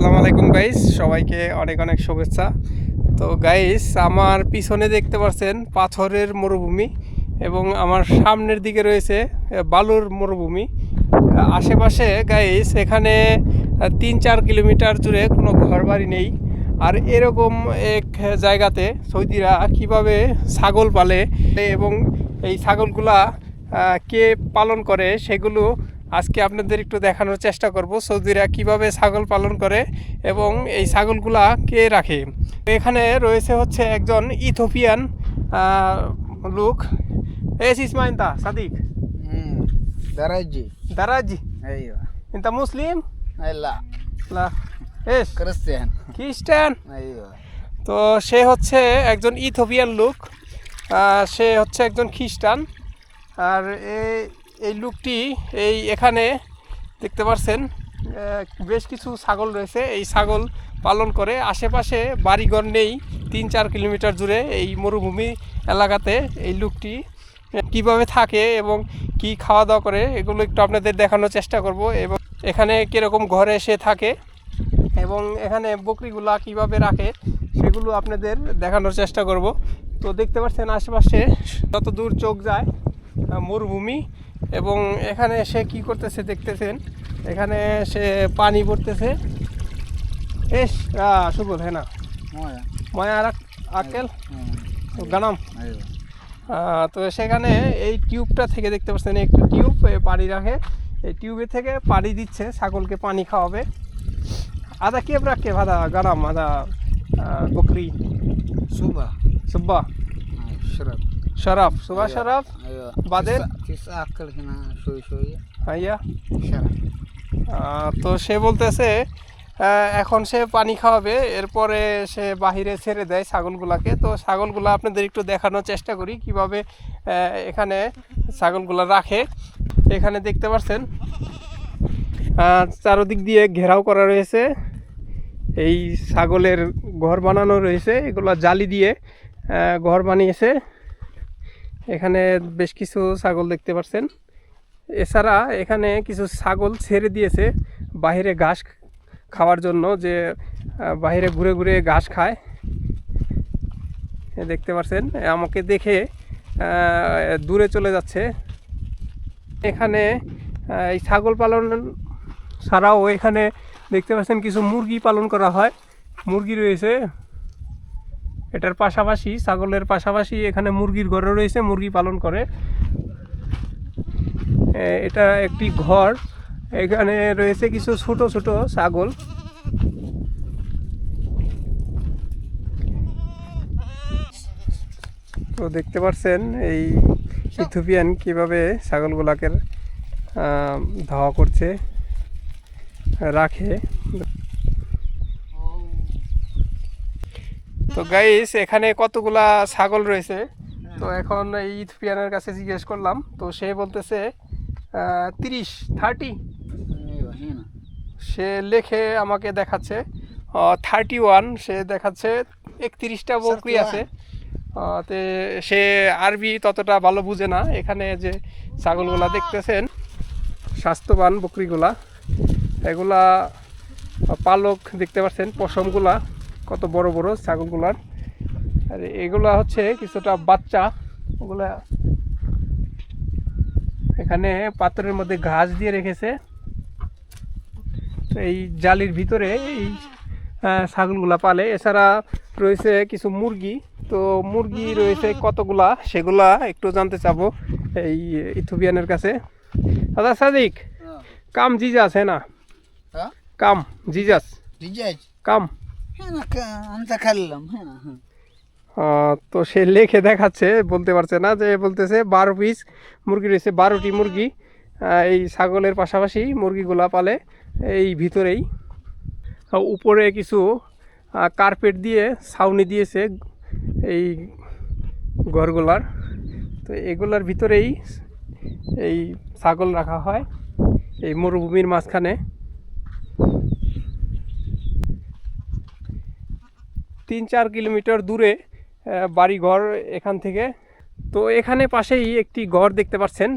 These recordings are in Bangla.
আসসালামু আলাইকুম গাইস সবাইকে অনেক অনেক শুভেচ্ছা। তো গাইস আমার পিছনে দেখতে পাচ্ছেন পাথরের মরুভূমি এবং আমার সামনের দিকে রয়েছে বালুর মরুভূমি। আশেপাশে গাইস এখানে তিন চার কিলোমিটার জুড়ে কোনো ঘরবাড়ি নেই। আর এরকম এক জায়গাতে সৌদিরা কীভাবে ছাগল পালে এবং এই ছাগলগুলা কে পালন করে সেগুলো আজকে আপনাদের একটু দেখানোর চেষ্টা করব সৌদিরা কিভাবে ছাগল পালন করে এবং এই ছাগলগুলা কে রাখে এখানে রয়েছে হচ্ছে একজন ইথোপিয়ান আহ, লোক এস ইসমাইনতা সাদিক امم درجي দারাজি ايوه ইন্তা মুসলিম لا লা এস كريستيان খ্রিস্টান ايوه তো সে হচ্ছে একজন ইথোপিয়ান লোক আহ, সে হচ্ছে একজন খ্রিস্টান আর এই এই লোকটি এই এখানে দেখতে পাচ্ছেন বেশ কিছু ছাগল রয়েছে। এই ছাগল পালন করে। আশেপাশে বাড়িঘর নেই, তিন চার কিলোমিটার জুড়ে এই মরুভূমি এলাকাতে এই লোকটি কীভাবে থাকে এবং কি খাওয়া দাওয়া করে, এগুলো একটু আপনাদের দেখানোর চেষ্টা করব। এবং এখানে কীরকম ঘরে সে থাকে এবং এখানে বকরিগুলা কীভাবে রাখে, সেগুলো আপনাদের দেখানোর চেষ্টা করব। তো দেখতে পাচ্ছেন আশেপাশে যত দূর চোখ যায় মরুভূমি এবং এখানে সে কি করতেছে দেখতেছেন? এখানে সে পানি পড়তেছে এস শুভ হ্যাঁ না? ময়া। আকেল? গানাম? তো সেখানে এই টিউবটা থেকে দেখতে পাচ্ছেন একটু টিউব পানি রাখে। এই টিউবে থেকে পানি দিচ্ছে ছাগলকে পানি খাওয়াবে। আদা কেব রাখে ভাদা গানাম আদা বকরি। সুবা সুব্বা। শরৎ اشرب শরাফ সুবা أيوة. শরাফ ايوه بعدين؟ تس- تساكل هنا شوي شوي ভাইয়া شرب আহ, তো সে বলতেছে আহ, এখন সে পানি খাওয়াবে এরপরে সে বাহিরে ছেড়ে দেয় ছাগলগুলাকে তো ছাগলগুলো আপনাদের একটু দেখানোর চেষ্টা করি কিভাবে আহ, এখানে ছাগলগুলো রাখে এখানে দেখতে পাচ্ছেন আহ, চারদিক দিয়ে ঘেরাও করা রয়েছে এই ছাগলের ঘর বানানো রয়েছে এগুলো জালি দিয়ে আহ, ঘর বানিয়েছে এখানে বেশ কিছু ছাগল দেখতে পাচ্ছেন এছাড়া এখানে কিছু ছাগল ছেড়ে দিয়েছে বাইরে ঘাস খাওয়ার জন্য যে বাইরে ঘুরে ঘুরে ঘাস খায়। দেখতে পাচ্ছেন আমাকে দেখে দূরে চলে যাচ্ছে। এখানে এই ছাগল পালন ছাড়াও এখানে দেখতে পাচ্ছেন কিছু মুরগি পালন করা হয়। মুরগি রয়েছে। এটার পাশাপাশি, ছাগলের পাশাপাশি এখানে মুরগির ঘরও রয়েছে, মুরগি পালন করে। এটা একটি ঘর। এখানে রয়েছে কিছু ছোট ছোট ছাগল। তো দেখতে পাচ্ছেন এই ইথিওপিয়ান কীভাবে ছাগলগুলাকে ধাওয়া করছে, রাখে। তো গাইস এখানে কতগুলা ছাগল রয়েছে? তো এখন এই ইথপিয়ানের কাছে জিজ্ঞেস করলাম তো সে বলতেছে তিরিশ থার্টি সে লেখে আমাকে দেখাচ্ছে। থার্টি ওয়ান সে দেখাচ্ছে একত্রিশটা বকরি আছে। তে সে আরবি ততটা ভালো বুঝে না। এখানে যে ছাগলগুলা দেখতেছেন স্বাস্থ্যবান বকরিগুলা এগুলা পালক দেখতে পাচ্ছেন পশমগুলা। কত বড় বড় ছাগলগুলার। আর এগুলা হচ্ছে কিছুটা বাচ্চা ওগুলা এখানে পাথরের মধ্যে ঘাস দিয়ে রেখেছে। তো এই জালির ভিতরে এই ছাগলগুলা পালে। এছাড়া রয়েছে কিছু মুরগি। তো মুরগি রয়েছে কতগুলা সেগুলা একটু জানতে চাবো এই ইথুবিয়ানের কাছে। দাদা সাদিক হ্যাঁ। কাম জিজাস হ্যাঁ না? হ্যাঁ? Come Jesus. জিজাস? কাম। তো সে লেখে দেখাচ্ছে, বলতে পারছে না, যে বলতেছে বারো পিস মুরগি রয়েছে, বারোটি মুরগি। এই ছাগলের পাশাপাশি মুরগিগুলা পালে এই ভিতরেই। উপরে কিছু কার্পেট দিয়ে ছাউনি দিয়েছে এই ঘরগুলার। তো এগুলার ভিতরেই এই ছাগল রাখা হয়, এই মরুভূমির মাঝখানে। তিন চার কিলোমিটার দূরে বাড়িঘর এখান থেকে। তো এখানে পাশেই একটি ঘর দেখতে পাচ্ছেন।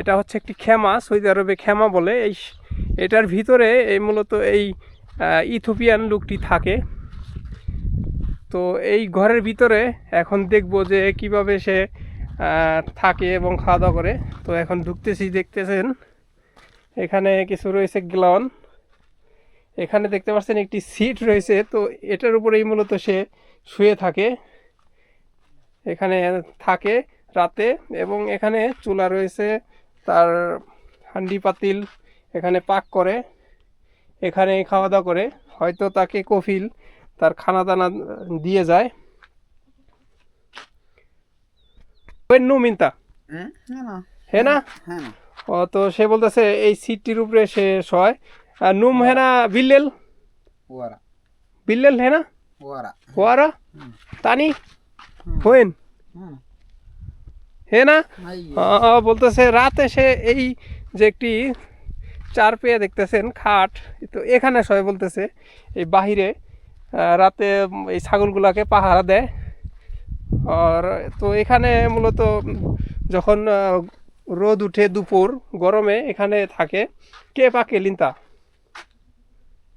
এটা হচ্ছে একটি খেমা সৌদি আরবে খেমা বলে। এই এটার ভিতরে এই মূলত এই ইথোপিয়ান লোকটি থাকে। তো এই ঘরের ভিতরে এখন দেখব যে কীভাবে সে থাকে এবং খাওয়া দাওয়া করে। তো এখন ঢুকতেছি, দেখতেছেন। এখানে কিছু রয়েছে গ্লন। এখানে দেখতে পাচ্ছেন একটি সিট রয়েছে তো এটার উপরেই মূলত সে শুয়ে থাকে। এখানে থাকে রাতে এবং এখানে চুলা রয়েছে তার হান্ডি পাতিল এখানে পাক করে এখানে খাওয়া দাওয়া করে। হয়তো তাকে কফিল তার খানা দানা দিয়ে যায়। নু মিন্তা। হুম হেনা হে না। ও তো সে বলতেছে এই সিটটির উপরে সে শয়। Num Hena বিল্লেল ওয়ারা বিল্লেল Hena ওয়ারা। Tani when হুম হে না আহ, বলতেছে রাতে সে এই যে একটি চার পেয়ে দেখতেছেন খাট তো এখানে সবাই বলতেছে এই বাহিরে আহ, রাতে উম, এই ছাগলগুলাকে পাহারা দেয় আর তো এখানে মূলত যখন আহ, রোদ উঠে দুপুর গরমে এখানে থাকে কে পাকে লিন্তা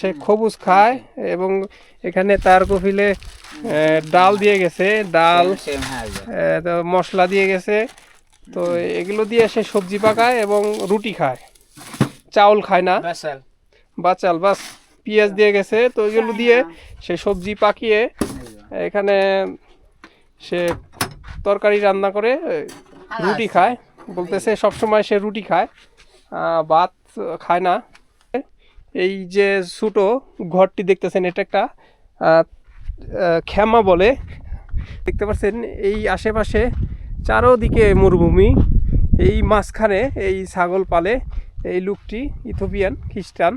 সে খবুজ খায় এবং এখানে তার কফিলে ডাল দিয়ে গেছে ডাল মশলা দিয়ে গেছে। তো এগুলো দিয়ে সে সবজি পাকায় এবং রুটি খায়। চাউল খায় না। বা চাল বাস পেঁয়াজ দিয়ে গেছে। তো এগুলো দিয়ে সে সবজি পাকিয়ে এখানে সে তরকারি রান্না করে রুটি খায়। বলতেছে সবসময় সে রুটি খায়। ভাত খায় না। এই যে ছোটো ঘরটি দেখতেছেন, এটা একটা খেমা বলে। দেখতে পাচ্ছেন, এই আশেপাশে চারোদিকে মরুভূমি। এই মাঝখানে এই ছাগল পালে এই লোকটি ইথোপিয়ান, খ্রিস্টান।